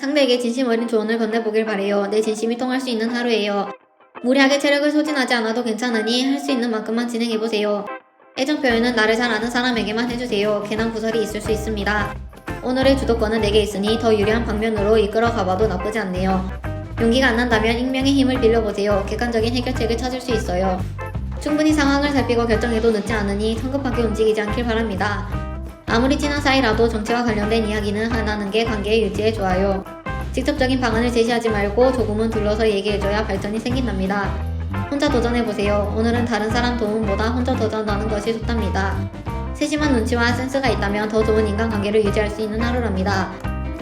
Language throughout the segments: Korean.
상대에게 진심 어린 조언을 건네보길 바래요. 내 진심이 통할 수 있는 하루예요. 무리하게 체력을 소진하지 않아도 괜찮으니 할 수 있는 만큼만 진행해보세요. 애정 표현은 나를 잘 아는 사람에게만 해주세요. 괜한 구설이 있을 수 있습니다. 오늘의 주도권은 내게 있으니 더 유리한 방면으로 이끌어 가봐도 나쁘지 않네요. 용기가 안 난다면 익명의 힘을 빌려보세요. 객관적인 해결책을 찾을 수 있어요. 충분히 상황을 살피고 결정해도 늦지 않으니 성급하게 움직이지 않길 바랍니다. 아무리 친한 사이라도 정치와 관련된 이야기는 하나는 게 관계의 유지에 좋아요. 직접적인 방안을 제시하지 말고 조금은 둘러서 얘기해줘야 발전이 생긴답니다. 혼자 도전해보세요. 오늘은 다른 사람 도움보다 혼자 도전하는 것이 좋답니다. 세심한 눈치와 센스가 있다면 더 좋은 인간관계를 유지할 수 있는 하루랍니다.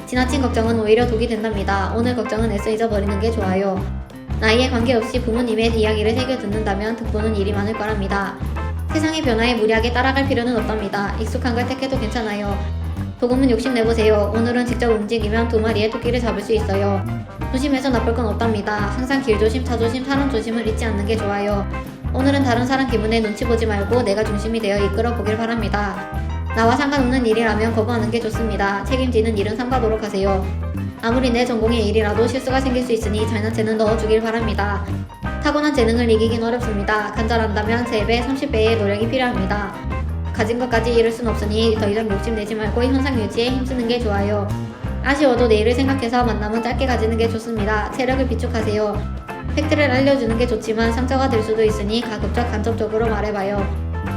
지나친 걱정은 오히려 독이 된답니다. 오늘 걱정은 애써 잊어버리는 게 좋아요. 나이에 관계없이 부모님의 이야기를 새겨 듣는다면 득보는 일이 많을 거랍니다. 세상의 변화에 무리하게 따라갈 필요는 없답니다. 익숙한 걸 택해도 괜찮아요. 조금은 욕심내보세요. 오늘은 직접 움직이면 두 마리의 토끼를 잡을 수 있어요. 조심해서 나쁠 건 없답니다. 항상 길조심, 차조심, 사람 조심을 잊지 않는 게 좋아요. 오늘은 다른 사람 기분에 눈치 보지 말고 내가 중심이 되어 이끌어 보길 바랍니다. 나와 상관없는 일이라면 거부하는 게 좋습니다. 책임지는 일은 삼가도록 하세요. 아무리 내 전공의 일이라도 실수가 생길 수 있으니 잘난 채는 넣어주길 바랍니다. 타고난 재능을 이기긴 어렵습니다. 간절한다면 3배, 30배의 노력이 필요합니다. 가진 것까지 잃을 순 없으니 더 이상 욕심내지 말고 현상 유지에 힘쓰는 게 좋아요. 아쉬워도 내일을 생각해서 만남은 짧게 가지는 게 좋습니다. 체력을 비축하세요. 팩트를 알려주는 게 좋지만 상처가 될 수도 있으니 가급적 간접적으로 말해봐요.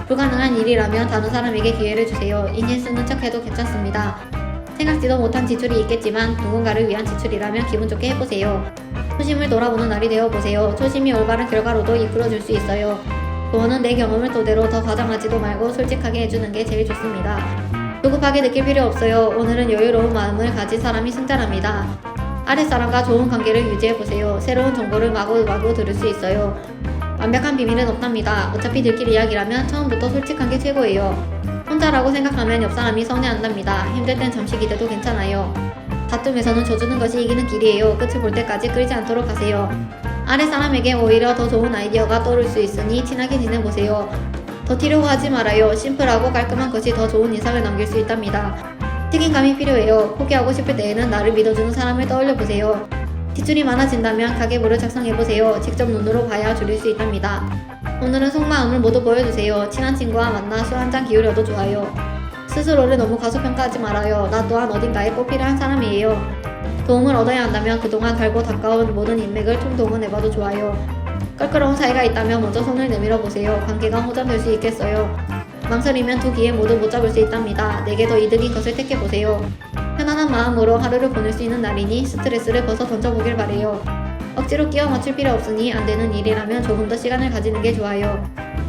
불가능한 일이라면 다른 사람에게 기회를 주세요. 인신 쓰는 척 해도 괜찮습니다. 생각지도 못한 지출이 있겠지만 누군가를 위한 지출이라면 기분 좋게 해보세요. 초심을 돌아보는 날이 되어보세요. 초심이 올바른 결과로도 이끌어줄 수 있어요. 조언은 내 경험을 토대로 더 과장하지도 말고 솔직하게 해주는 게 제일 좋습니다. 조급하게 느낄 필요 없어요. 오늘은 여유로운 마음을 가진 사람이 승자랍니다. 아랫사람과 좋은 관계를 유지해보세요. 새로운 정보를 마구마구 들을 수 있어요. 완벽한 비밀은 없답니다. 어차피 들킬 이야기라면 처음부터 솔직한 게 최고예요. 혼자라고 생각하면 옆 사람이 서운해한답니다. 힘들 땐 잠시 기대도 괜찮아요. 다툼에서는 져주는 것이 이기는 길이에요. 끝을 볼 때까지 끌지 않도록 하세요. 아래 사람에게 오히려 더 좋은 아이디어가 떠오를 수 있으니 친하게 지내보세요. 더 튀려고 하지 말아요. 심플하고 깔끔한 것이 더 좋은 인상을 남길 수 있답니다. 책임감이 필요해요. 포기하고 싶을 때에는 나를 믿어주는 사람을 떠올려 보세요. 지출이 많아진다면 가계부를 작성해보세요. 직접 눈으로 봐야 줄일 수 있답니다. 오늘은 속마음을 모두 보여주세요. 친한 친구와 만나 술 한 잔 기울여도 좋아요. 스스로를 너무 과소평가하지 말아요. 나 또한 어딘가에 꼭 필요한 사람이에요. 도움을 얻어야 한다면 그동안 갈고 닦아온 모든 인맥을 총동원해봐도 좋아요. 껄끄러운 사이가 있다면 먼저 손을 내밀어 보세요. 관계가 호전될 수 있겠어요. 망설이면 두 귀에 모두 못 잡을 수 있답니다. 내게 더 이득인 것을 택해보세요. 편안한 마음으로 하루를 보낼 수 있는 날이니 스트레스를 벗어 던져보길 바래요. 억지로 끼워 맞출 필요 없으니 안 되는 일이라면 조금 더 시간을 가지는 게 좋아요.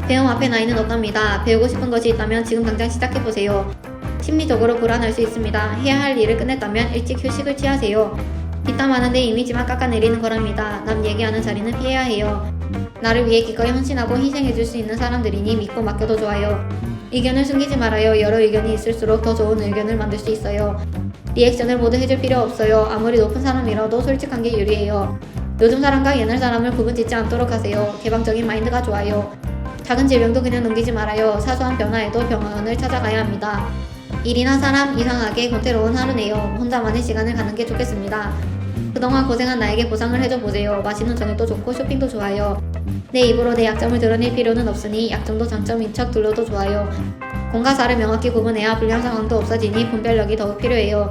배움 앞에 나이는 없답니다. 배우고 싶은 것이 있다면 지금 당장 시작해보세요. 심리적으로 불안할 수 있습니다. 해야 할 일을 끝냈다면 일찍 휴식을 취하세요. 뒷담화는 내 이미지만 깎아내리는 거랍니다. 남 얘기하는 자리는 피해야 해요. 나를 위해 기꺼이 헌신하고 희생해줄 수 있는 사람들이니 믿고 맡겨도 좋아요. 의견을 숨기지 말아요. 여러 의견이 있을수록 더 좋은 의견을 만들 수 있어요. 리액션을 모두 해줄 필요 없어요. 아무리 높은 사람이라도 솔직한 게 유리해요. 요즘 사람과 옛날 사람을 구분 짓지 않도록 하세요. 개방적인 마인드가 좋아요. 작은 질병도 그냥 넘기지 말아요. 사소한 변화에도 병원을 찾아가야 합니다. 일이나 사람 이상하게 권태로운 하루네요. 혼자만의 시간을 갖는 게 좋겠습니다. 그동안 고생한 나에게 보상을 해줘 보세요. 맛있는 저녁도 좋고 쇼핑도 좋아요. 내 입으로 내 약점을 드러낼 필요는 없으니 약점도 장점인 척 둘러도 좋아요. 공과 사를 명확히 구분해야 불리한 상황도 없어지니 분별력이 더욱 필요해요.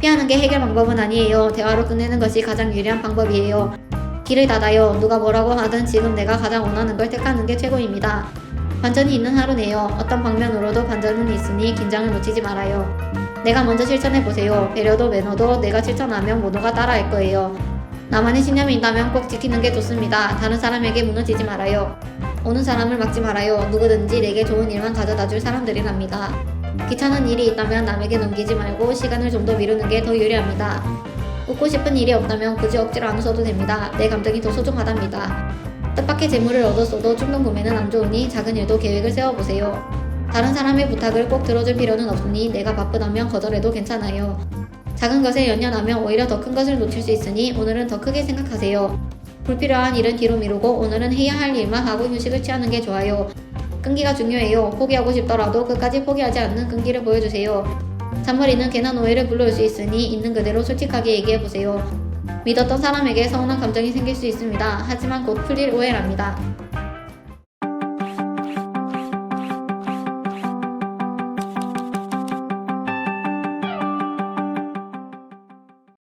피하는 게 해결 방법은 아니에요. 대화로 끝내는 것이 가장 유리한 방법이에요. 길을 닫아요. 누가 뭐라고 하든 지금 내가 가장 원하는 걸 택하는 게 최고입니다. 반전이 있는 하루네요. 어떤 방면으로도 반전은 있으니 긴장을 놓치지 말아요. 내가 먼저 실천해보세요. 배려도 매너도 내가 실천하면 모두가 따라할 거예요. 나만의 신념이 있다면 꼭 지키는 게 좋습니다. 다른 사람에게 무너지지 말아요. 오는 사람을 막지 말아요. 누구든지 내게 좋은 일만 가져다 줄 사람들이랍니다. 귀찮은 일이 있다면 남에게 넘기지 말고 시간을 좀 더 미루는 게 더 유리합니다. 웃고 싶은 일이 없다면 굳이 억지로 안 웃어도 됩니다. 내 감정이 더 소중하답니다. 뜻밖의 재물을 얻었어도 충동 구매는 안 좋으니 작은 일도 계획을 세워보세요. 다른 사람의 부탁을 꼭 들어줄 필요는 없으니 내가 바쁘다면 거절해도 괜찮아요. 작은 것에 연연하면 오히려 더 큰 것을 놓칠 수 있으니 오늘은 더 크게 생각하세요. 불필요한 일은 뒤로 미루고 오늘은 해야 할 일만 하고 휴식을 취하는 게 좋아요. 끈기가 중요해요. 포기하고 싶더라도 끝까지 포기하지 않는 끈기를 보여주세요. 잔머리는 괜한 오해를 불러올 수 있으니 있는 그대로 솔직하게 얘기해보세요. 믿었던 사람에게 서운한 감정이 생길 수 있습니다. 하지만 곧 풀릴 오해랍니다.